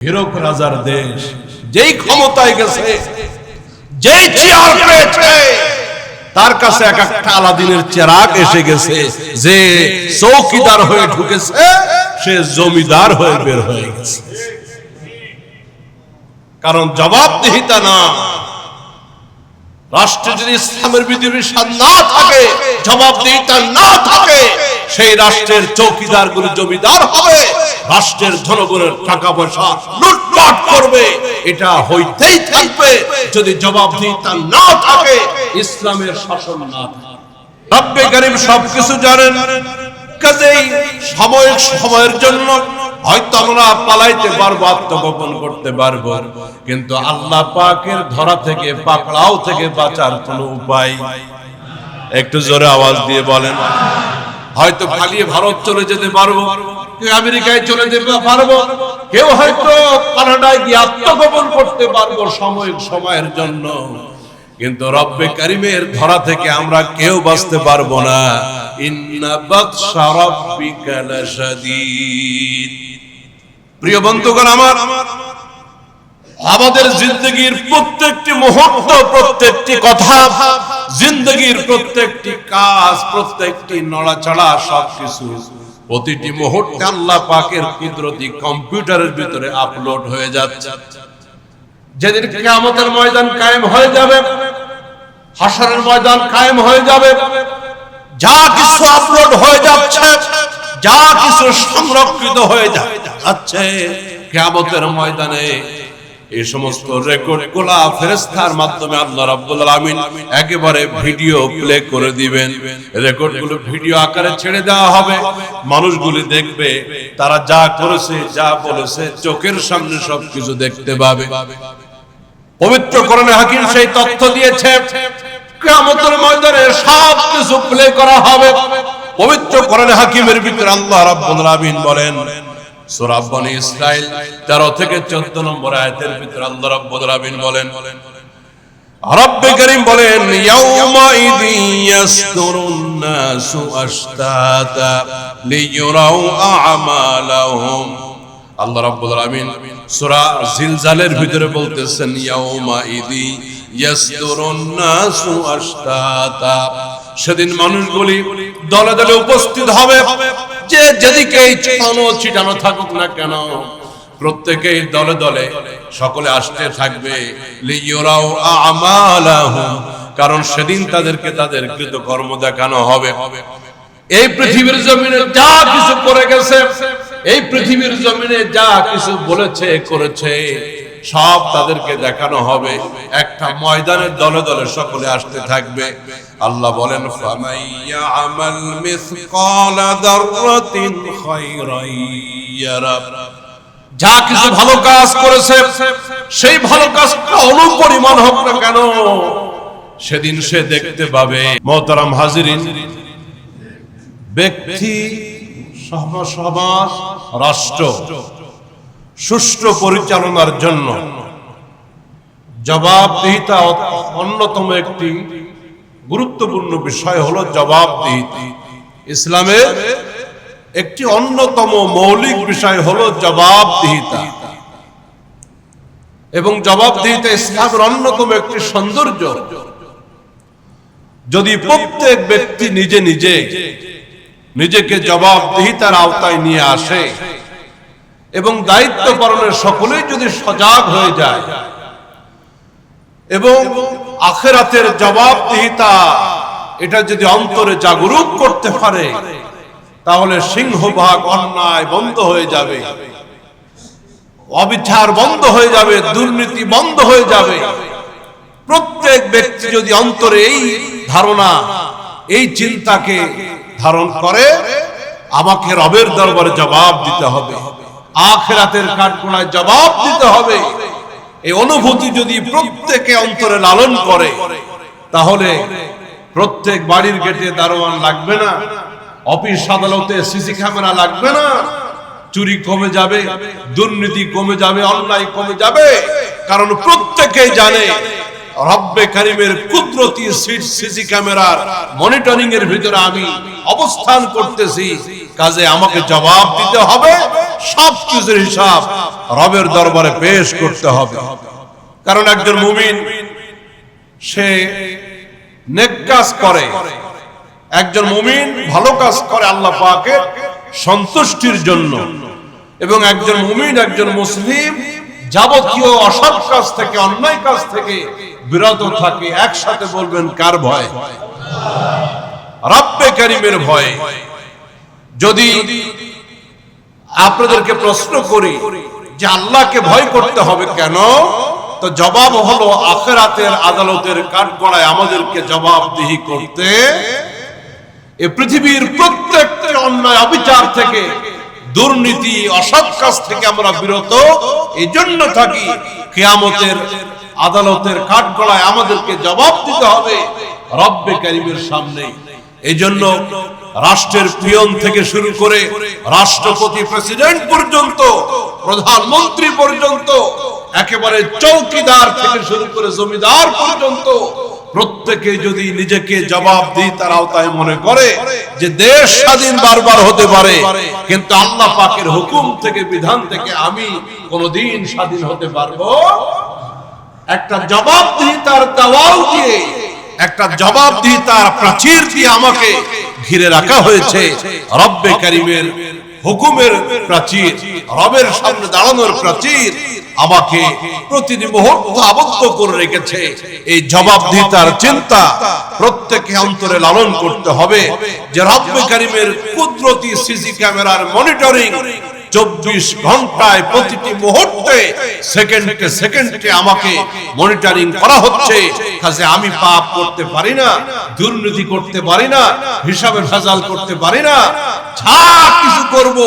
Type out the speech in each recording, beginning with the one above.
হীরক রাজার দেশ যেই ক্ষমতায় গেছে যেই চেয়ার পেয়েছে তার কাছে এক একটা আলাদিনের চেরাগ এসে গেছে যে চৌকিদার হয়ে ঢুকেছে সে জমিদার হয়ে বের হয়ে গেছে। কারণ জবাবদিহিতা না রাষ্ট্রে যদি ইসলামের বিধিবিধান না থাকে জবাবদিহিতা না থাকে সেই রাষ্ট্রের চৌকিদারগুলো জমিদার হবে, রাষ্ট্রের জনগণের টাকা পয়সা লুটপাট করবে। এটা হইতেই থাকবে, যদি জবাবদিহিতা না থাকে, ইসলামের শাসন না থাকে। করিম সবকিছু জানেন, কাজেই সাময়িক সময়ের জন্য হয়তো আমরা পালাইতে পারব, আত্মগোপন করতে পারব, কিন্তু আল্লাহ পাকের ধরা থেকে, পাকড়াও থেকে বাঁচার কোনো উপায় একটু জোরে আওয়াজ দিয়ে বলেন হয়তো পালিয়ে ভারত চলে যেতে পারব আমেরিকায় চলে যেতে পারব, কেউ হয়তো কানাডায় গিয়ে আত্মগোপন করতে পারব সাময়িক সময়ের জন্য। কিন্তু রব্বে কারিমের ধরা থেকে আমরা কেউ বাঁচতে পারব না। প্রিয় বন্ধুগণ আমার আমাদের জিন্দগির প্রত্যেকটি মুহূর্ত, প্রত্যেকটি কথা, জিন্দগির প্রত্যেকটি কাজ, প্রত্যেকটি নড়াচড়া সবকিছু প্রতিটি মুহূর্তে আল্লাহ পাকের কুদরতি কম্পিউটারের ভিতরে আপলোড হয়ে যাচ্ছে। যেদিন কিয়ামতের ময়দান কায়েম হয়ে যাবে হাসরের ময়দান কায়েম হয়ে যাবে, যা কিছু আপলোড হয়ে যাচ্ছে, যা কিছু সংরক্ষিত হয়ে যাচ্ছে, কিয়ামতের ময়দানে এই সমস্ত রেকর্ডগুলা ফেরেস্তার মাধ্যমে আল্লাহ রাব্বুল আলামিন একেবারে ভিডিও প্লে করে দিবেন। রেকর্ডগুলো ভিডিও আকারে ছেড়ে দেওয়া হবে। মানুষগুলি দেখবে, তারা যা করেছে, যা বলেছে, চোখের সামনে সবকিছু দেখতে পাবে। পবিত্র করণে হাকিম সেই তথ্য দিয়েছে, কিয়ামতের ময়দানে সব কিছু প্লে করা হবে। পবিত্র করণে হাকিমের ভিতরে আল্লাহ রাব্বুল আলামিন বলেন সূরা বনি ইসরাইল 13 থেকে 14 নম্বর আয়াতের ভিতরে আল্লাহ রাব্বুল আলামিন বলেন, রব্বে করিম বলেন ইয়াউমা ইদি ইয়াসদুরুন নাসু আশতাতা লিয়ুরাউ আমালাহুম। আল্লাহ রাব্বুল আলামিন সূরা জিলজালের ভিতরে বলতেছেন ইয়াউমা ইদি ইয়াসদুরুন নাসু আশতাতা সেদিন মানুষগুলি দলে দলে উপস্থিত হবে। যে যেদিকেই ছড়ানো ছিটানো থাকুক না কেন, প্রত্যেকেই দলে দলে সকলে আসতে থাকবে। কারণ সেদিন তাদেরকে তাদের কৃতকর্ম দেখানো হবে। এই পৃথিবীর জমিনে যা কিছু করে গেছে, এই পৃথিবীর জমিনে যা কিছু বলেছে, করেছে সব তাদেরকে দেখানো হবে। একটা ময়দানের দলে দলে সকলে আসতে থাকবে। আল্লাহ বলেন যা কিছু ভালো কাজ করেছে, সেই ভালো কাজটা অনুপরিমাণ হোক না কেন, সেদিন সে দেখতে পাবে। মহতারাম হাজিরিন, ব্যক্তি সম- সমাজ, রাষ্ট্র সুষ্ঠু পরিচালনার জন্য জবাবদিহিতা অন্যতম একটি গুরুত্বপূর্ণ বিষয় হলো জবাবদিহিতা। ইসলামের একটি অন্যতম মৌলিক বিষয় হলো জবাবদিহিতা। এবং জবাবদিহিতা ইসলামের অন্যতম একটি সৌন্দর্য। যদি প্রত্যেক ব্যক্তি নিজে নিজে নিজেকে জবাবদিহিতার আওতায় নিয়ে আসে এবং দায়িত্ব পালনের সকলেই যদি সজাগ হয়ে যায় এবং আখেরাতের জবাবদিহিতা, এটা যদি অন্তরে জাগরুক করতে পারে, তাহলে সিংহভাগ অন্যায় বন্ধ হয়ে যাবে। অবিচার বন্ধ হয়ে যাবে, দুর্নীতি বন্ধ হয়ে যাবে। প্রত্যেক ব্যক্তি যদি অন্তরে এই ধারণা, এই চিন্তাকে ধারণ করে, আমাকে রবের দরবারে জবাব দিতে হবে। আখেরাতের কাঠগোড়ায় জবাব দিতে হবে। এই অনুভূতি যদি প্রত্যেকে অন্তরে লালন করে, তাহলে প্রত্যেক বাড়ির গেটে দারোয়ান লাগবে না, অফিস আদালতে সিসি ক্যামেরা লাগবে না, চুরি কমে যাবে, দুর্নীতি কমে যাবে, অন্যায় কমে যাবে। কারণ প্রত্যেকেই জানে, রব্বে কারিমের কুদরতি সিসি ক্যামেরার মনিটরিং এর ভিতরে আমি অবস্থান করতেছি। কাজে আমাকে জবাব দিতে হবে, সব কিছুর হিসাব রবের দরবারে পেশ করতে হবে। কারণ একজন মুমিন, সে নেক কাজ করে। একজন মুমিন ভালো কাজ করে আল্লাহ পাকের সন্তুষ্টির জন্য। এবং একজন মুমিন, একজন মুসলিম যাবতীয় অসৎ কাজ থেকে, অন্যায় কাজ থেকে বিরত থাকে, একসাথে বলবেন, কার ভয়? রব্বে করিমের ভয়ে। যদি আপনাদেরকে প্রশ্ন করি যে আল্লাহকে ভয় করতে হবে কেন? তো জবাব হলো, আখেরাতের আদালতের কাঠগড়ায় আমাদেরকে জবাবদিহি করতে এ পৃথিবীর প্রত্যেকটি অন্যায় অবিচার থেকে, দুর্নীতি, অসৎ কাজ থেকে আমরা বিরত। এই জন্য থাকি, কেয়ামতের আদালতের কাঠগড়ায় আমাদেরকে জবাব দিতে হবে রব্বে কারিমের সামনে এই জন্য রাষ্ট্রের পিয়ন থেকে শুরু করে রাষ্ট্রপতি প্রেসিডেন্ট পর্যন্ত, প্রধানমন্ত্রী পর্যন্ত, একেবারে চৌকিদার থেকে শুরু করে জমিদার পর্যন্ত, প্রত্যেকে যদি নিজেকে জবাব দিই তার আওতায় মনে করে যে দেশ স্বাধীন বারবার হতে পারে, কিন্তু আল্লাহ পাকের হুকুম থেকে, বিধান থেকে আমি কোনদিন স্বাধীন হতে পারব একটা জবাব দিই তার দেওয়াল দিয়ে একটা জবাব দিই তার প্রাচীর দিয়ে আমাকে ঘিরে রাখা হয়েছে। রব্বে কারিমের হুকুমের প্রাচীর, রবের সামনে দাঁড়ানোর প্রাচীর আমাকে প্রতিটি মুহূর্ত আবদ্ধ করে রেখেছে। এই জবাবদিহিতার চিন্তা প্রত্যেকে অন্তরে লালন করতে হবে যে রব্বে কারিমের কুদরতি সিসি ক্যামেরার মনিটরিং চব্বিশ ঘন্টায় প্রতিটি মুহূর্তে সেকেন্ডে সেকেন্ডে আমাকে মনিটরিং করা হচ্ছে। কাজে আমি পাপ করতে পারি না, দুর্নীতি করতে পারি না হিসাবে ভেজাল করতে পারি না, যা কিছু করব,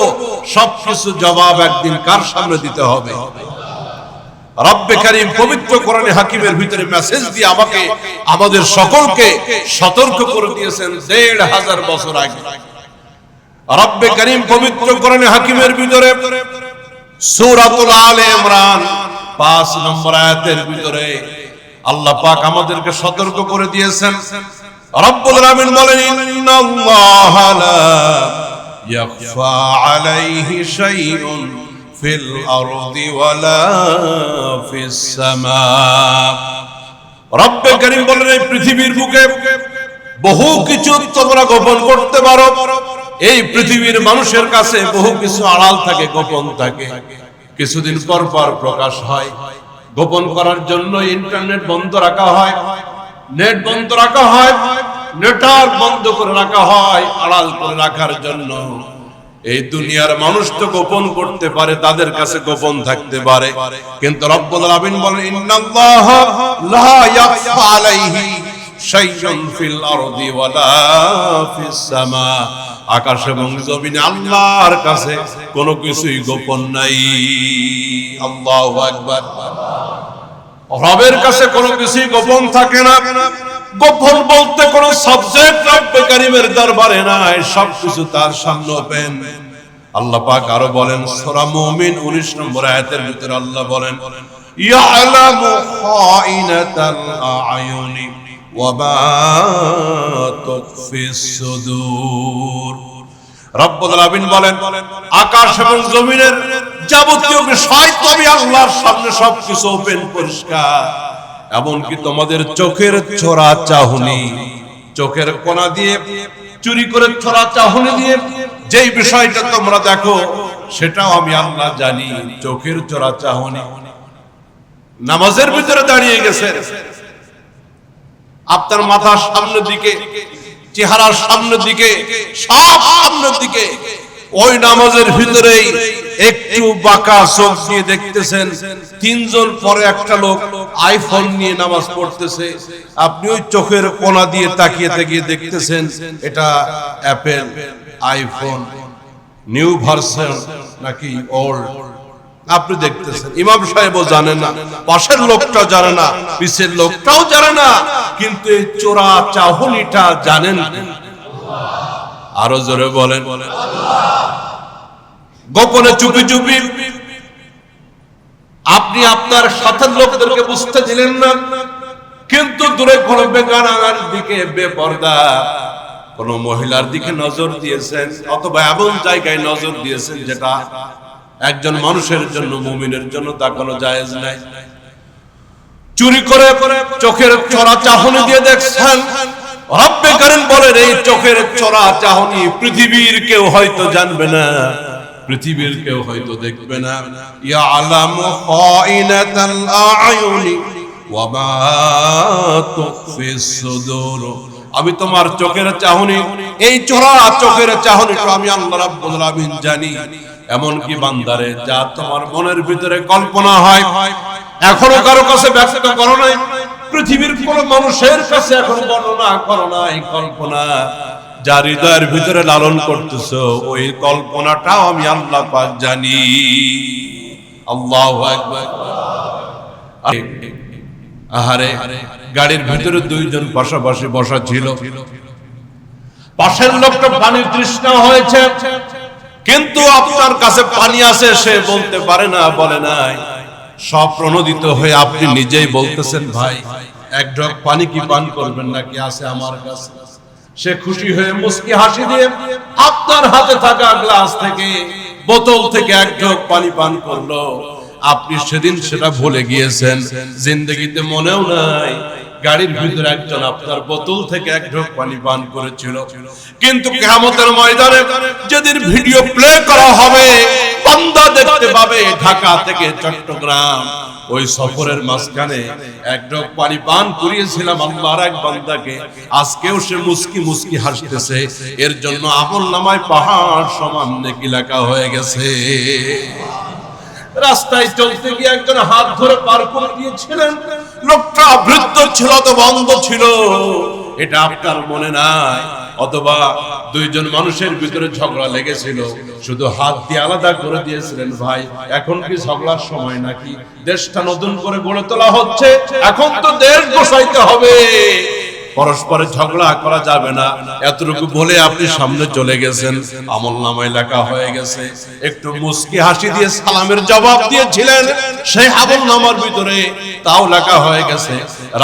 সব কিছু জবাব একদিন কার সামনে দিতে হবে? রব্বে করিম পবিত্র কোরআনে হাকিমের ভিতরে মেসেজ দিয়ে আমাকে, আমাদের সকলকে সতর্ক করে দিয়েছেন দেড় হাজার বছর আগে। রব্বে করিম পবিত্র কোরআনে হাকিমের ভিতরে সূরাতুল আলে ইমরান 5 নম্বর আয়াতের ভিতরে আল্লাহ পাক আমাদেরকে সতর্ক করে দিয়েছেন। রব্বুল আলামিন বলেন, ইন্নাল্লাহা লা ইয়াখফা আলাইহি শাইউন ফিল আরদি ওয়ালা ফিস সামা। রব্বে করিম বলেন, এই পৃথিবীর বুকে বহু কিছু তোমরা গোপন করতে পারো। এই পৃথিবীর মানুষের কাছে বহু কিছু আড়াল থাকে, গোপন থাকে। কিছুদিন পর পর প্রকাশ হয়। গোপন করার জন্য ইন্টারনেট বন্ধ রাখা হয়। নেট বন্ধ রাখা হয়। নেটওয়ার্ক বন্ধ করে রাখা হয়, আড়াল করে রাখার জন্য। এই দুনিয়ার মানুষ তো গোপন করতে পারে, তাদের কাছে গোপন থাকতে পারে। কিন্তু রব্বুল আলামিন বলেন, ইন্নাল্লাহ লা ইয়াখফা আলাইহি। শাইউন ফিল আরদি ওয়ালা আকাশ এবং জমিনে আল্লাহর কাছে কোনো কিছুই গোপন নাই। আল্লাহু আকবার। রবের কাছে কোনো কিছুই গোপন থাকে না। গোপন বলতে কোনো সাবজেক্ট রব্বে কারিমের দরবারে নাই সব কিছু তার সামনে ওপেন আল্লাহ পাক আরও বলেন, সূরা মুমিন 19 নম্বর আয়াতের ভিতরে আল্লাহ বলেন, ইয়ালামু খাইনাতাল আয়ুনি। আকাশ এবং জমিনের যাবতীয় বিষয় সামনে সবকিছু ওপেন পরিষ্কার। এমনকি তোমাদের চোখের ছোড়া চাহনি, চোখের কোনা দিয়ে, চুরি করে ছোড়া চাহনি দিয়ে যেই বিষয়টা তোমরা দেখো, সেটাও আমি আল্লাহ জানি, চোখের চোরা চাহনি। নামাজের ভিতরে দাঁড়িয়ে গেছে। আপনার মাথার সামনের দিকে, চেহারার সামনের দিকে, সব সামনের দিকে, ওই নামাজের ভিতরেই একটু বাঁকা চোখ দিয়ে দেখতেছেন, তিনজন পরে একটা লোক আইফোন নিয়ে নামাজ পড়তেছে। আপনি ওই চোখের কোনা দিয়ে তাকিয়ে তাকিয়ে দেখতেছেন, এটা অ্যাপেল আইফোন, নিউ ভার্সন নাকি ওল্ড? আপনি দেখতেছেন। ইমাম সাহেবও জানে না, পাশের লোকটাও জানে না, পিছের লোকটাও জানে না, কিন্তু এই চোরা চাহনিটা জানেন আরও জোরে বলেন। গোপনে চুপি চুপি, আপনি আপনার সাথের লোকদেরকে বুঝতে দিলেন না, কিন্তু দূরে কোনো বেগানার দিকে, বেপর্দা কোন মহিলার দিকে নজর দিয়েছেন, অথবা এমন জায়গায় নজর দিয়েছেন যেটা একজন মানুষের জন্য মুমিনের জন্য তা কোনো জায়েজ নাই। চুরি করে চোখের চড়া চাহনি দিয়ে দেখছেন। রব্বে করেন বলেন এই চোখের চড়া চাহনি পৃথিবীর কেউ হয়তো জানবে না। পৃথিবীর কেউ হয়তো দেখবে না। ইয়ালামু খাইনাতাল আয়ুনি ওয়া মা তুখফিস সুদূর। আমি তোমার চোখের চাহনি এই চোরা চোখের চাহনিটা আমি আল্লাহ রাব্বুল আলামিন জানি। এমন কি বান্দারে যা তোমার মনের ভিতরে কল্পনা হয় এখনও কারও কাছে ব্যক্ত করো নাই পৃথিবীর কোন মানুষের কাছে এখন বর্ণনা করো নাই কল্পনা। যা হৃদয়ের ভিতরে লালন করতেছো ওই কল্পনাটাও আমি আল্লাহ পাক জানি। আল্লাহু আহারে গাড়ির ভিতরে দুইজন পাশাপাশি বসা ছিল। পাশের লোকটা পানির তৃষ্ণা হয়েছে। কিন্তু আপনার কাছে পানি আছে, সে বলতে পারে না, বলে নাই। সব প্রণোদিত হয়ে আপনি নিজেই বলতেছেন, ভাই, এক ঢক পানি কি পান করবেন নাকি আছে আমার কাছে? সে খুশি হয়ে মুস্কি হাসি দিয়ে আপনার হাতে থাকা গ্লাস থেকে, বোতল থেকে এক ঢোক পানি পান করল। আপনি সেদিন সেটা ভুলে গিয়েছেন। জিন্দগিতে মনেও নাই গাড়ির ভিতরে একজন আপনার বোতল থেকে এক ঢোক পানি পান করেছিল। কিন্তু কেয়ামতের ময়দানে যেদিন ভিডিও প্লে করা হবে দেখতে পাবে ঢাকা থেকে চট্টগ্রাম। ওই সফরের মাঝখানে এক ঢোক পানি পান করিয়েছিলাম আল্লাহর এক বান্দাকে। আজকেও সে মুস্কি মুস্কি হাসতেছে। এর জন্য আমল নামায় পাহাড় সমান নেকি লেখা হয়ে গেছে। রাস্তায় চলতে গিয়ে একজন হাত ধরে পার করে দিয়েছিলেন। লোকটা বৃদ্ধ ছিল তো বন্ধ ছিল। এটা আপনার মনে নাই, অথবা দুইজন মানুষের ভিতরে ঝগড়া লেগেছিল। শুধু হাত দিয়ে আলাদা করে দিয়েছিলেন, ভাই, এখন কি ঝগড়ার সময় নাকি? দেশটা নতুন করে গড়ে তোলা হচ্ছে, এখন তো দেশ বসাইতে হবে। পরস্পরের ঝগড়া করা যাবে না। এতটুকু বলে আপনি সামনে চলে গেছেন। আমল নামায় লেখা হয়ে গেছে। একটু মুস্কি হাসি দিয়ে সালামের জবাব দিয়েছিলেন সেই আমল নামার ভিতরে। তাও লেখা হয়ে গেছে।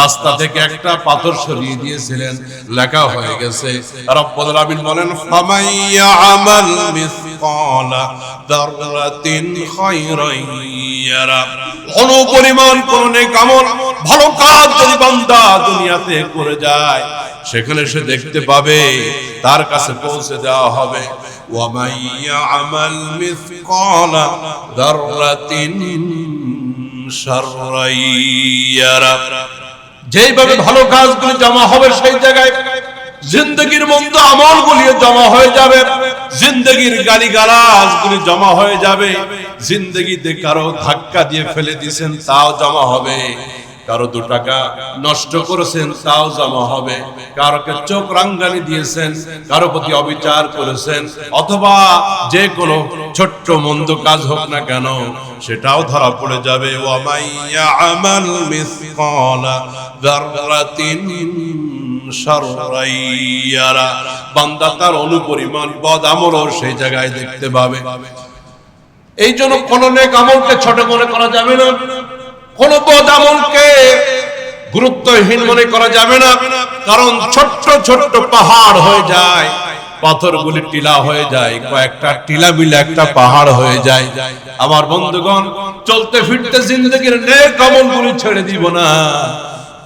রাস্তা থেকে একটা পাথর সরিয়ে দিয়েছিলেন। লেখা হয়ে গেছে। রব্বুল বলেন ফামাইয়া আমাল মিসকালা দাররাতিন খায়রান ইয়ারা। অনুপরিমাণ কোন নেক আমল, ভালো কাজ যদি বান্দা দুনিয়াতে করে যায় সেখানে সে দেখতে পাবে তার কাছে পৌঁছে দেওয়া হবে وَمَن يَعْمَلْ مِثْقَالَ ذَرَّةٍ شَرًّا يَرَهُ যেইভাবে ভালো কাজগুলি জমা হবে সেই জায়গায় জিন্দগির মন্দ আমলগুলি জমা হয়ে যাবে জিন্দগির গালি গুলি জমা হয়ে যাবে জিন্দগিতে কারো ধাক্কা দিয়ে ফেলে দিয়েছেন তাও জমা হবে কারও দু টাকা নষ্ট করেছেন, তাও জমা হবে। কারোকে চোখ রাঙ্গানি দিয়েছেন, কারও প্রতি অবিচার করেছেন, অথবা যে কোনো ছোট্ট মন্দ কাজ হোক না কেন, সেটাও ধরা পড়ে যাবে। ওয়ামাইয়া আমাল মিসকালা যাররাতিন বান্দা তার অনুপরিমাণ বদ আমলও সেই জায়গায় দেখতে পাবে। এই জন্য কোন নেক আমলকে ছোট মনে করা যাবে না। কোন বদ আমলকে গুরুত্বহীন মনে করা যাবে না, কারণ ছোট্ট ছোট্ট পাহাড় হয়ে যায়, পাথরগুলি টিলা হয়ে যায়, কয়েকটা টিলা মিলে একটা পাহাড় হয়ে যায়। আমার বন্ধুগণ, চলতে ফিরতে জিন্দগির নেক আমলগুলি ছেড়ে দিব না।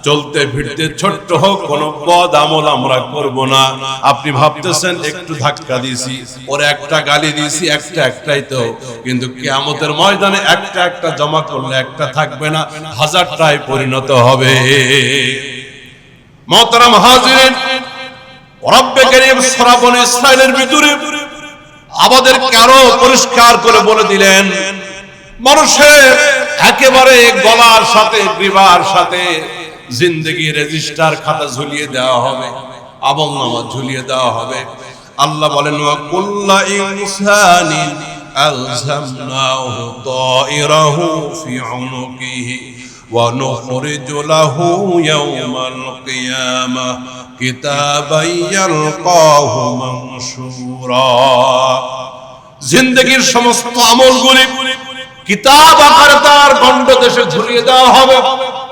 চলতে ফিরতে ছোট্ট হোক, কোন পদ আমল আমরা করব না। আপনি ভাবতেছেন, একটু ধাক্কা দিয়েছি, ওর একটা গালি দিয়েছি, একটা একটাই তো। কিন্তু কিয়ামতের ময়দানে একটা একটা জমা করলে একটা থাকবে না হাজারটায় পরিণত হবে। মহতারাম হাজিরিন, রব্বে করিম সূরা বনি ইসরাইলের ভিতরে আমাদের কারও পরিষ্কার করে বলে দিলেন, মানুষের একেবারে গলার সাথে গ্রীবার সাথে জিন্দগি রেজিস্টার খাতা ঝুলিয়ে দেওয়া হবে আমল নামা ঝুলিয়ে দেওয়া হবে। আল্লাহ বলেন কুল্লা জিন্দগির সমস্ত আমলগুলি কিতাব আকারে তার গণ্ড দেশে ঝুলিয়ে দেওয়া হবে।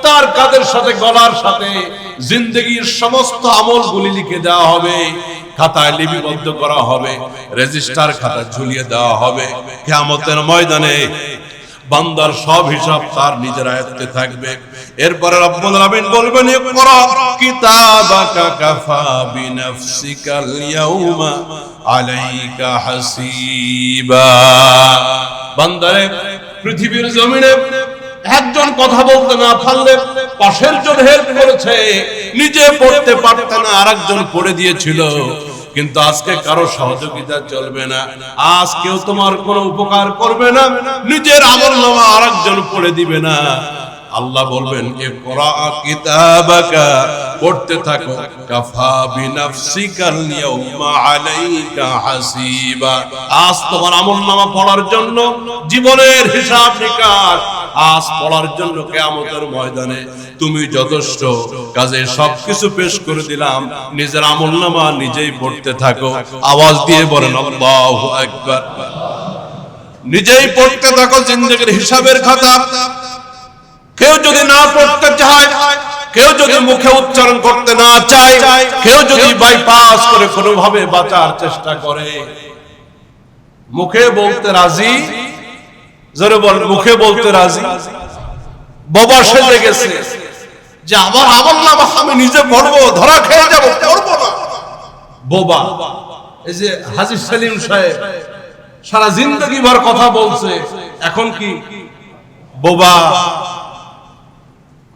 তার কাদের সাথে, গলার সাথে জিন্দগির সমস্ত আমলগুলি লিখে দেওয়া হবে, খাতায় লিপিবদ্ধ করা হবে, রেজিস্টার খাতা ঝুলিয়ে দেওয়া হবে। কিয়ামতের ময়দানে বান্দার সব হিসাব তার নিজের আয়ত্তে থাকবে। এরপরে রব্বুল আলামিন বলবেন, ইকরা কিতাবাকা কাফা বিনাফসিকাল ইয়াউমা আলাইকা হাসিবা। বান্দারে, পৃথিবীর জমিনে একজন কথা বলতে না পারলে পাশের জন হেল্প করেছে। নিজে পড়তে পারতে না, আরেকজন পড়ে দিয়েছিল। কিন্তু আজকে কারও সহযোগিতা চলবে না। আজ কেউ তোমার কোনো উপকার করবে না। নিজের আমল নামা আরেকজন পড়ে দিবে না। আল্লাহ বলবেন, এ কোরআ কিতাবাকা, পড়তে থাকো। কাফা ইয়াউমা আলাইকা হাসিবা। আজ তোমার আমলনামা পড়ার জন্য জীবনের হিসাব নিকাশ। আজ পড়ার জন্য ময়দানে তুমি যথেষ্ট কাজে সবকিছু পেশ করে দিলাম। নিজের আমলনামা নিজেই পড়তে থাকো। আওয়াজ দিয়ে বলেন, আল্লাহু আকবার। নিজেই পড়তে থাকো, জিন্দেগির হিসাবের খাতা। কেউ যদি না পড়তে চায়, কেউ যদি মুখে উচ্চারণ করতে না চায়, কেউ যদি বাইপাস করে কোনোভাবে বাঁচার চেষ্টা করে। মুখে বলতে রাজি? জোরে বল, মুখে বলতে রাজি? বাবা সেজে গেছে। যে আমার আমল নামা আমি নিজে পড়ব, ধরা খেয়ে যাব, পড়ব না। বোবা, এই যে হাজির সেলিম সাহেব সারা জিন্দগি ভর কথা বলছে, এখন কি? বোবা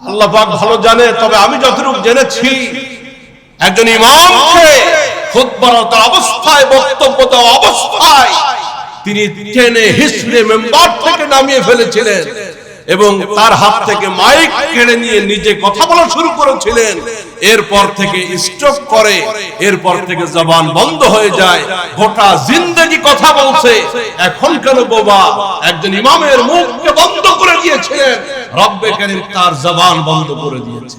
আল্লাহ পাক ভালো জানে, তবে আমি যতটুকু জেনেছি, একজন ইমামকে খুতবারত অবস্থায়, বক্তব্য দেওয়া অবস্থায় তিনি টেনে হিসড়ে মেম্বার থেকে নামিয়ে ফেলেছিলেন এবং তার হাত থেকে মাইক কেড়ে নিয়ে নিজে কথা বলা শুরু করেছিলেন। এরপর থেকে স্ট্রোক করে, এরপর থেকে জবান বন্ধ হয়ে যায়, গোটা জিন্দগি কথা বলছে। এখন কেন বোবা? একজন ইমামের মুখকে বন্ধ করে দিয়েছিলেন, রব্বে করিম তার জবান বন্ধ করে দিয়েছে।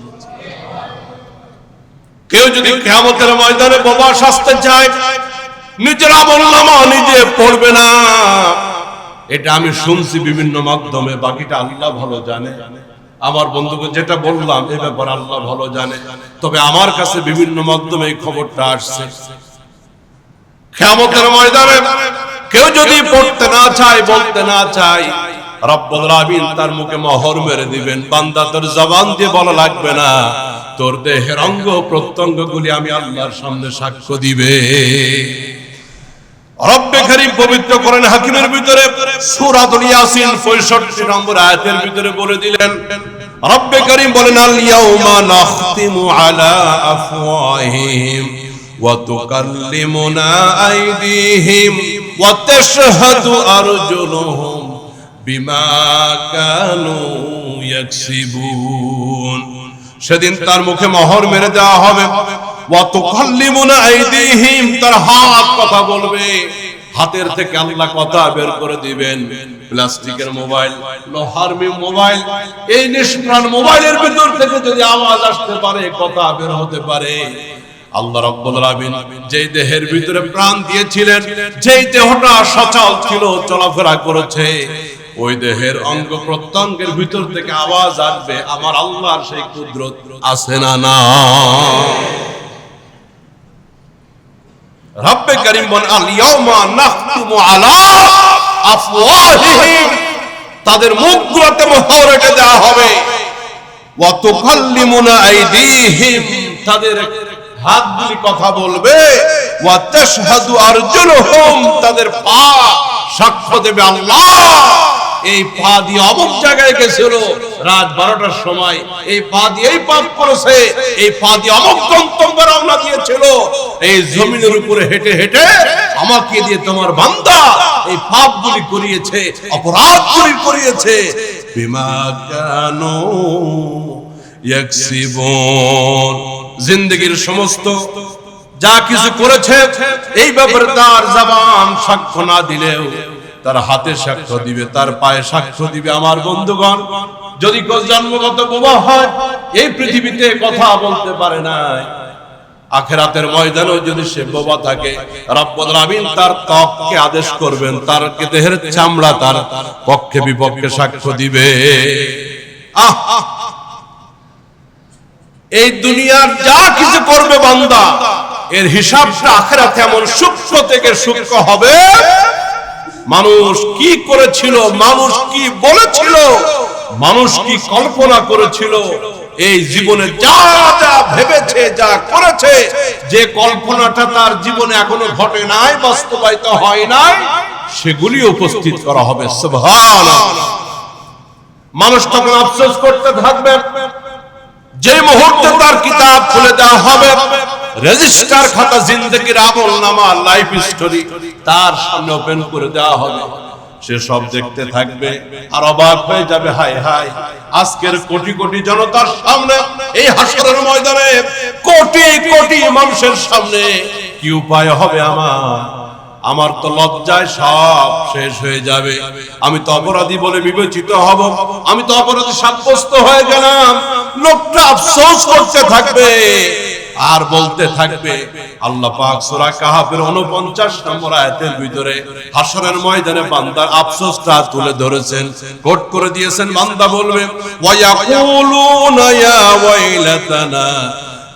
কেউ যদি কেয়ামতের ময়দানে বোবা শাস্তে চায় নিজের নামা নিজে পড়বে না। এটা আমি শুনছি বিভিন্ন মাধ্যমে, বাকিটা আল্লাহ ভালো জানে জানে। আমার বন্ধুকে যেটা বললাম, এ ব্যাপার আল্লাহ ভালো জানে। তবে আমার কাছে বিভিন্ন মাধ্যমে এই খবরটা আসছে। কেয়ামতের ময়দানে কেউ যদি পড়তে না চায়, বলতে না চায়, রব্বুল আলামিন তার মুখে মোহর মেরে দিবেন। বান্দা তোর জবান দিয়ে বলা লাগবে না। তোর দেহের অঙ্গ প্রত্যঙ্গ আমি আল্লাহর সামনে সাক্ষ্য দিবে। রব্বে পবিত্র করেন হাকিমের ভিতরে ইয়াসিন 65 নম্বর আয়াতের ভিতরে বলে দিলেন, রব্বে বলেন, আল ইয়াউমা নাখতিমু আলা ওয়া তুকাল্লিমুনা আইদিহিম ওয়া তাশহাদু আরজুলুহুম বিমা কানু ইয়াকসিবুন। সেদিন তার মুখে মোহর মেরে দেওয়া হবে। তার হাত কথা বলবে। হাতের থেকে আল্লাহ কথা বের করে দিবেন। প্লাস্টিকের মোবাইল, লোহার মোবাইল, এই নিষ্প্রাণ মোবাইলের ভিতর থেকে যদি আওয়াজ আসতে পারে, কথা বের হতে পারে। আল্লাহ রাব্বুল আলামিন যেই দেহের ভিতরে প্রাণ দিয়েছিলেন, যেই দেহটা সচল ছিল, চলাফেরা করেছে, ওই দেহের অঙ্গ প্রত্যঙ্গের ভিতর থেকে আওয়াজ আসবে, আমার আল্লাহর সেই কুদরত আছে না না রব্বে করিম বল আল ইয়াউমা নাখতিমু আলা আফওয়াহিহিম। তাদের মুখগুলোতে মোহর এঁটে দেওয়া হবে। ওয়া তুকাল্লিমুনা আইদিহিম। তাদের হাতগুলি কথা বলবে। ওয়া তাশহাদু আরজুলুহুম। তাদের পা সাক্ষ্য দেবে আল্লাহ। এই পা দিয়ে অমুক জায়গায় গেছিল। রাত বারোটার সময় এই পা দিয়েই পাপ করেছে, এই পা দিয়ে অমুক গন্তব্যে রওনা দিয়েছিল। এই জমিনের উপরে হেঁটে হেঁটে আমাকে দিয়ে তোমার বান্দা এই পাপগুলি করিয়েছে অপরাধগুলি করিয়েছে। বিমা কানো জিন্দগির সমস্ত যা কিছু করেছে, এই ব্যাপারে তার জবান সাক্ষ্য না দিলেও তার হাতে সাক্ষ্য দিবে, তার পায়ে সাক্ষ্য দিবে আমার বন্ধুগণ। যদি জন্মগত বোবা হয়, এই পৃথিবীতে কথা বলতে পারে না আখেরাতের ময়দানেও যদি সে বোবা থাকে, রব্বুল আমিন তার ত্বককে আদেশ করবেন, তার দেহের চামড়া তার পক্ষে বিপক্ষে সাক্ষ্য দিবে। আহ! এই দুনিয়ার যা কিছু করবে বান্দা, এর হিসাবটা আখেরাতে এমন সূক্ষ্ম থেকে সূক্ষ্ম হবে। মানুষ কি করেছিল? মানুষ কি বলেছিল? মানুষ কি কল্পনা করেছিল? এই জীবনে যা যা ভেবেছে, যা করেছে, যে কল্পনাটা তার জীবনে এখনও ঘটে নাই, বাস্তবায়িত হয় নাই, সেগুলি উপস্থিত করা হবে। মানুষ তখন আফসোস করতে থাকবে। যে মুহূর্তে তার কিতাব খুলে দেওয়া হবে রেজিস্টার খাতা জিন্দগির আমল নামা লাইফ স্টোরি তার সামনে ওপেন করে দেওয়া হবে। সে সব দেখতে থাকবে আর অবাক হয়ে যাবে, হায় হায়, আজকের কোটি কোটি জনতার সামনে, এই হাসরের ময়দানে কোটি কোটি মানুষের সামনে কি উপায় হবে আমার? আমার তো লজ্জায় সব শেষ হয়ে যাবে। আমি তো অপরাধী বলে বিবেচিত হব। আমি তো অপরাধী সাব্যস্ত হয়ে গেলাম। লোকটা আফসোস করতে থাকবে আর বলতে থাকবে, আল্লাহ পাক সূরা কাহাফের 49 নম্বর আয়াতের ভিতরে হাসরের ময়দানে বান্দার আফসোসটা তুলে ধরেছেন, কোট করে দিয়েছেন, বান্দা বলবে, ওয়ায়াকুলুনা ইয়া ওয়াইলাতানা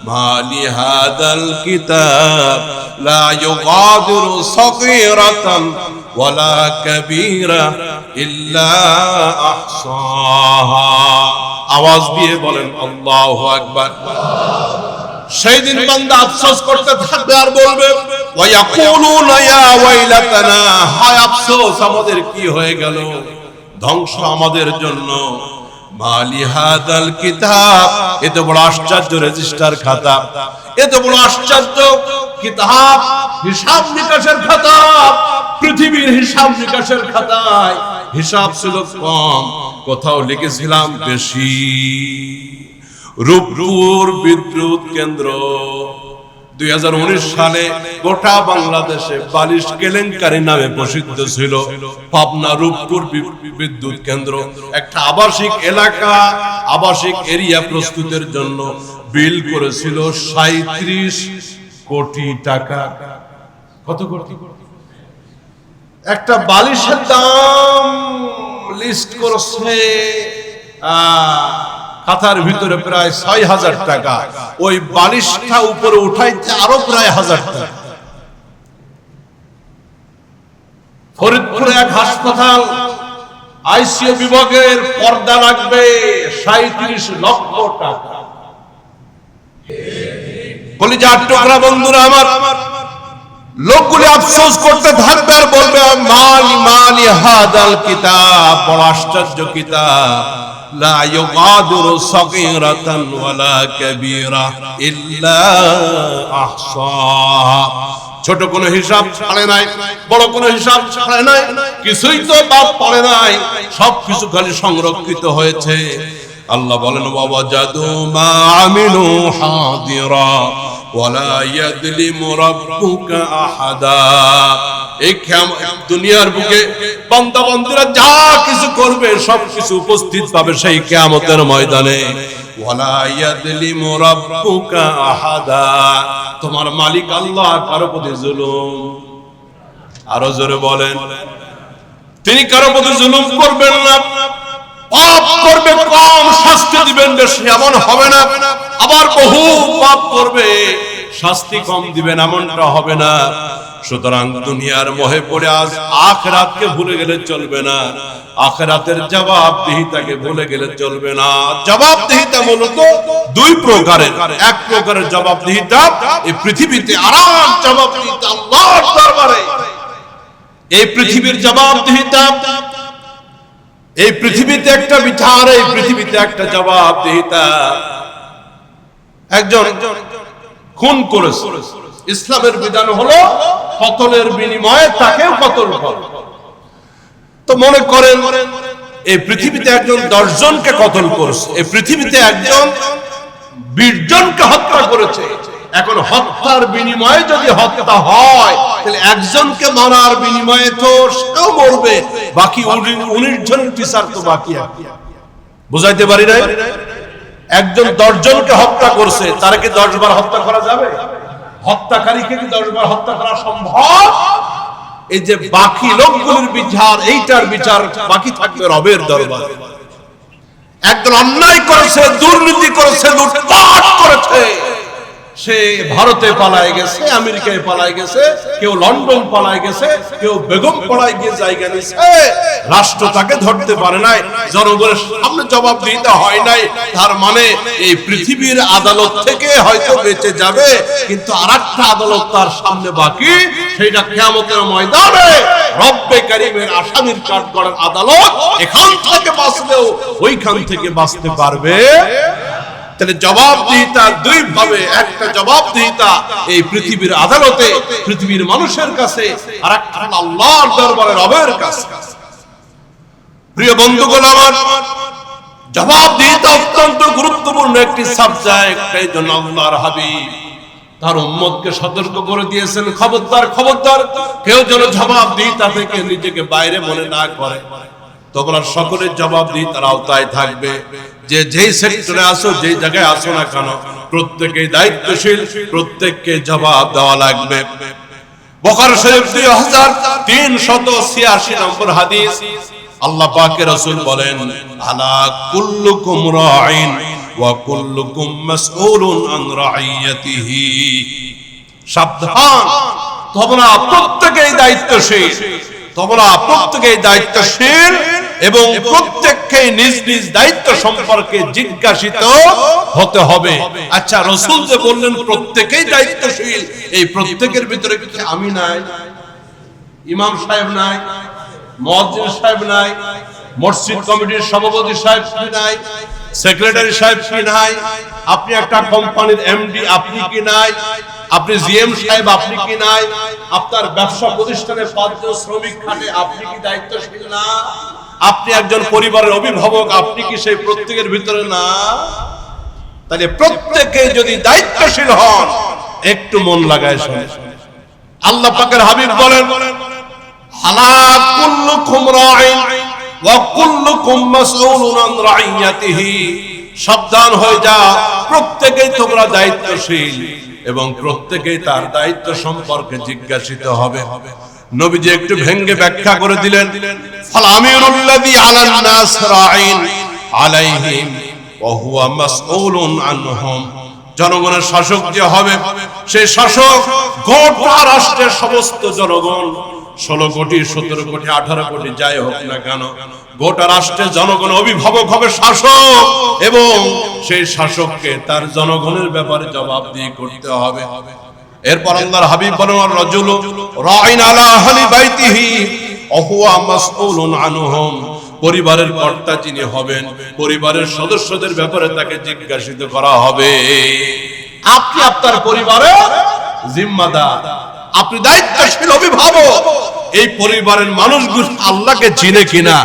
ما لهذا الكتاب لا يغادر صغيرة ولا كبيرة إلا أحصاها আওয়াজ দিয়ে বলেন আল্লাহু আকবার সেই দিন বান্দা আফসোস করতে থাকবে আর বলবে ওয়ায়াকুলুনা ইয়া ওয়াইলাতানা হায় আফসোস আমাদের কি হয়ে গেল ধ্বংস আমাদের জন্য মালি হাদাল কিতাব। এত বড় আশ্চর্য রেজিস্টার খাতা। এত বড় আশ্চর্য কিতাব। হিসাব নিকাশের খাতা। পৃথিবীর হিসাব নিকাশের খাতায় হিসাব ছিল কম, কোথাও লিখেছিলাম বেশি। রূপপুর বিদ্যুৎ কেন্দ্র। দুই সালে গোটা বাংলাদেশে বালিশ কেলেঙ্কারি নামে প্রসিদ্ধ ছিল পাবনা রূপপুর বিদ্যুৎ কেন্দ্র। একটা আবাসিক এলাকা আবাসিক এরিয়া প্রস্তুতের জন্য বিল করেছিল সাঁত্রিশ কোটি টাকা। কত কোটি? একটা বালিশের দাম লিস্ট করছে আহ, খাতার ভিতরে প্রায় ছয় হাজার টাকা। ওই বালিশটা উপরে উঠাইতে আরও প্রায় হাজার টাকা। ফরিদপুরে এক হাসপাতাল, আইসিইউ বিভাগের পর্দা লাগবে সাঁত্রিশ লক্ষ টাকা। কলিজার টুকরা বন্ধুরা আমার আমার লোকগুলি আফসোস করতে থাকবে আর বলবে মালি মালি, হাদাল কিতাব, বড় আশ্চর্য কিতাব। লা ইউগাদিরু সাগীরাতান ওয়ালা কাবীরা ইল্লা আহসাহা ছোট কোনো হিসাব ছাড়ে নাই, বড় কোনো হিসাব ছাড়ে নাই, কিছুই তো বাদ পড়ে নাই, সব কিছু খালি সংরক্ষিত হয়েছে। আল্লাহ বলেন বাবা জাদু মা আমিনু হাদিরা। ওয়ালা ইয়াদলিমু রাব্বুকা আহাদা। এই দুনিয়ার বুকে বান্দা বান্দিরা যা কিছু করবে, সব কিছু উপস্থিত পাবে সেই কিয়ামতের ময়দানে। ওয়ালা ইয়াদলিমু রাব্বুকা আহাদা। তোমার মালিক আল্লাহ, কারও প্রতি জুলুম। আরও জোরে বলেন। তিনি কারও প্রতি জুলুম করবেন না। পাপ করবে, কম শাস্তি দিবেন বেশি এমন হবে না। আবার বহু পাপ করবে, শাস্তি কম দিবেন, এমনটা হবে না। সুতরাং দুনিয়ার মোহে পড়ে আজ আখরাতকে ভুলে গেলে চলবে না। আখরাতের জবাবদিহিতাকে ভুলে গেলে চলবে না। জবাবদিহিতা মূলত দুই প্রকারের। এক প্রকারের জবাবদিহিতা, এই পৃথিবীতে আরাম জবাবদিহিতা, আল্লাহর দরবারে। এই পৃথিবীর জবাবদিহিতা এই পৃথিবীতে একটা বিচার এই পৃথিবীতে একটা জবাবদিহিতা একজন খুন করেছে। ইসলামের বিধান হলো কতলের বিনিময়ে তাকেও কতল করে। তো মনে করেন, এই পৃথিবীতে একজন দশজনকে কতল করেছে, এই পৃথিবীতে একজন বিশ জনকে হত্যা করেছে। এখন হত্যার বিনিময়ে যদি হত্যা হয়, তাহলে একজনকে মারার বিনিময়ে তো সেও মরবে। বাকি উনিশ জনের বিচার তো বাকি বুঝাইতে পারি নাই? একজন দশ জনকে হত্যা করছে, তারা কি দশ বার হত্যা করা যাবে? হত্যাকারীকে কি দশ বার হত্যা করা সম্ভব? এই যে বাকি লোকগুলির বিচার, এইটার বিচার বাকি থাকবে রবের দরবার। একজন অন্যায় করেছে, দুর্নীতি করেছে, লুটপাট করেছে। সে ভারতে পালায় গেছে, আমেরিকায় পালায় গেছে, কেউ লন্ডন পালায় গেছে, কেউ বেগম পালায় গিয়ে জায়গা নিছে রাষ্ট্র তাকে ধরতে পারে নাই, জনগণের সামনে জবাব দিতে হয় নাই। তার মানে এই পৃথিবীর আদালত থেকে হয়তো বেঁচে যাবে, কিন্তু আরেকটা আদালত তার সামনে বাকি, সেইটা কিয়ামতের ময়দানে রব্বে কারিমের আসামির কাঠগড়ের আদালত এখান থেকে বাঁচলেও ওইখান থেকে বাঁচতে পারবে। তাহলে জবাবদিহিতা দুই ভাবে একটা জবাবদিহিতা এই পৃথিবীর আদালতে, পৃথিবীর মানুষের কাছে আর একটা আল্লাহর দরবারে রবের কাছে। প্রিয় বন্ধুগণ আমার, জবাবদিহিতা অত্যন্ত গুরুত্বপূর্ণ একটি সাবজেক্ট এই জন্য আল্লাহর হাবিব তার উম্মতকে সতর্ক করে দিয়েছেন। খবরদার খবরদার, কেউ যেন জবাব জবাবদিহিতা থেকে নিজেকে বাইরে মনে না করে। তোমরা সকলের জবাবদিহিতার আওতায় থাকবে। যে যেই সেক্টরে আসো, যেই জায়গায় আসো না কেন, প্রত্যেকেই দায়িত্বশীল, প্রত্যেককে জবাব দেওয়া লাগবে। বকার শরীফ দুই হাজার তিন শত ছিয়াশি নম্বর হাদিস, আল্লাহ পাকে রসুল বলেন, আলা কুল্লুকুম রাইন ওয়া কুল্লুকুম মাসউলুন আন রাইয়াতিহি। সাবধান তোমরা প্রত্যেকেই দায়িত্বশীল তোমরা প্রত্যেকেই দায়িত্বশীল এবং প্রত্যেককে নিজ নিজ দায়িত্ব সম্পর্কে জিজ্ঞাসিত হতে হবে। আচ্ছা রসুল যে বললেন প্রত্যেকেই দায়িত্বশীল। এই প্রত্যেকের ভিতরে কি আমি নাই? ইমাম সাহেব নাই? মসজিদ সাহেব নাই? মসজিদ কমিটির সভাপতি সাহেব কি নাই? সেক্রেটারি সাহেব কি নাই? আপনি একটা কোম্পানির এমডি আপনি কি নাই? আপনি জিএম সাহেব আপনি কি নাই? আপনার ব্যবসা প্রতিষ্ঠানে পাঁচজন শ্রমিক খাটে আপনি কি দায়িত্বশীল না? আপনি একজন পরিবারের অভিভাবক, আপনি কি সেই প্রত্যেকের ভিতরে না? তাহলে প্রত্যেকে যদি দায়িত্বশীল হন, একটু মন লাগায় শুনে আল্লাহ পাকের হাবিব বলেন আন রাইয়াতিহি। সাবধান হয়ে যাও প্রত্যেকেই তোমরা দায়িত্বশীল এবং প্রত্যেকেই তার দায়িত্ব সম্পর্কে জিজ্ঞাসিত হবে হবে। নবীজি একটু ভেঙ্গে ব্যাখ্যা করে দিলেন, ফাল আমিরুল্লাযী জনগণের শাসক যে হবে, সেই শাসক গোটা রাষ্ট্রের সমস্ত জনগণ, ষোলো কোটি, সতেরো কোটি, আঠারো কোটি, যাই হোক না কেন, গোটা রাষ্ট্রের জনগণ অভিভাবক হবে শাসক এবং সেই শাসককে তার জনগণের ব্যাপারে জবাব দিয়ে করতে হবে। এরপর আল্লাহর হাবিব বলেন রজুল রাইন আলা আহলি বাইতিহি, অহুয়া মাসউলুন আনহুম। পরিবারের কর্তা যিনি হবেন, পরিবারের সদস্যদের ব্যাপারে তাকে জিজ্ঞাসিত করা হবে। আপনি আপনার পরিবারে জিম্মাদার, আপনি দায়িত্বশীল অভিভাবক। এই পরিবারের মানুষগুলো আল্লাহকে চিনে কিনা?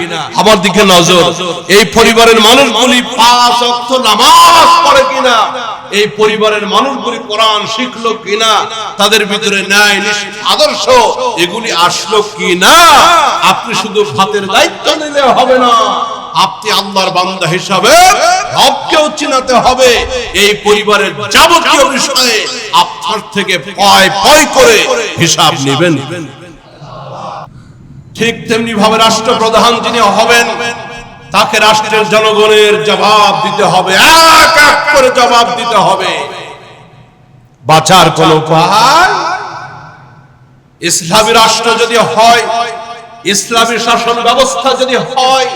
আমার দিকে নজর। এই পরিবারের মানুষগুলি পাঁচ অক্ত নামাজ পড়ে কিনা? এই পরিবারের মানুষগুলি কোরআন শিখলো কিনা, তাদের ভিতরে ন্যায় আদর্শ, এগুলি আসলো কিনা, আপনি শুধু ভাতের দায়িত্ব নিলে হবে না, আপনি আল্লাহর বান্দা হিসাবে রবকেও চিনাতে হবে। এই পরিবারের যাবতীয় বিষয়ে আপনার থেকে পয় পয় করে হিসাব নেবেন। ঠিক তেমনি ভাবে রাষ্ট্রপ্রধান যিনি হবেন তাকে রাষ্ট্রের জনগণের জবাব দিতে হবে এক এক করে জবাব দিতে হবে। বাঁচার কোন উপায়? ইসলামী রাষ্ট্র যদি হয় ইসলামী শাসন ব্যবস্থা যদি হয়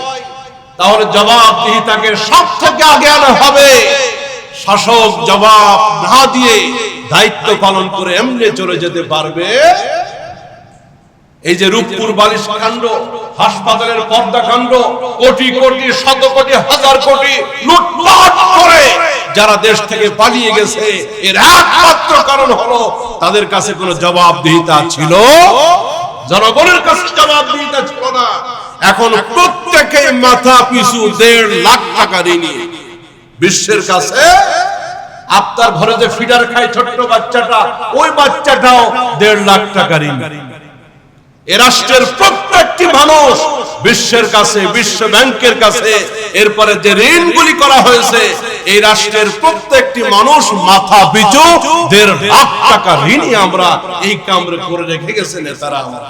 তাহলে জবাব জবাবদিহিতাকে সব থেকে আগে আনা হবে। শাসক জবাব না দিয়ে দায়িত্ব পালন করে এমনি চলে যেতে পারবে। এই যে রূপপুর বালিশ কাণ্ড, হাসপাতালের পর্দা কাণ্ড, কোটি কোটি শত কোটি হাজার কোটি লুটপাট করে যারা দেশ থেকে পালিয়ে গেছে, এর একমাত্র কারণ হলো তাদের কাছে কোনো জবাবদিহিতা ছিল। জনগণের কাছে জবাবদিহিতা ছিল না। এখন প্রত্যেকে মাথা পিছু দেড় লাখ টাকা ঋণী বিশ্বের কাছে আপনার ঘরে যে ফিডার খায় ছোট্ট বাচ্চাটা, ওই বাচ্চাটাও দেড় লাখ টাকা ঋণ। এ রাষ্ট্রের প্রত্যেকটি মানুষ বিশ্বের কাছে, বিশ্ব ব্যাংকের কাছে, এরপরে যে ঋণগুলি করা হয়েছে, এই রাষ্ট্রের প্রত্যেকটি মানুষ মাথা পিছু, দেড় লাখ টাকা ঋণই আমরা এই কামরে করে রেখে গেছে নেতারা আমরা।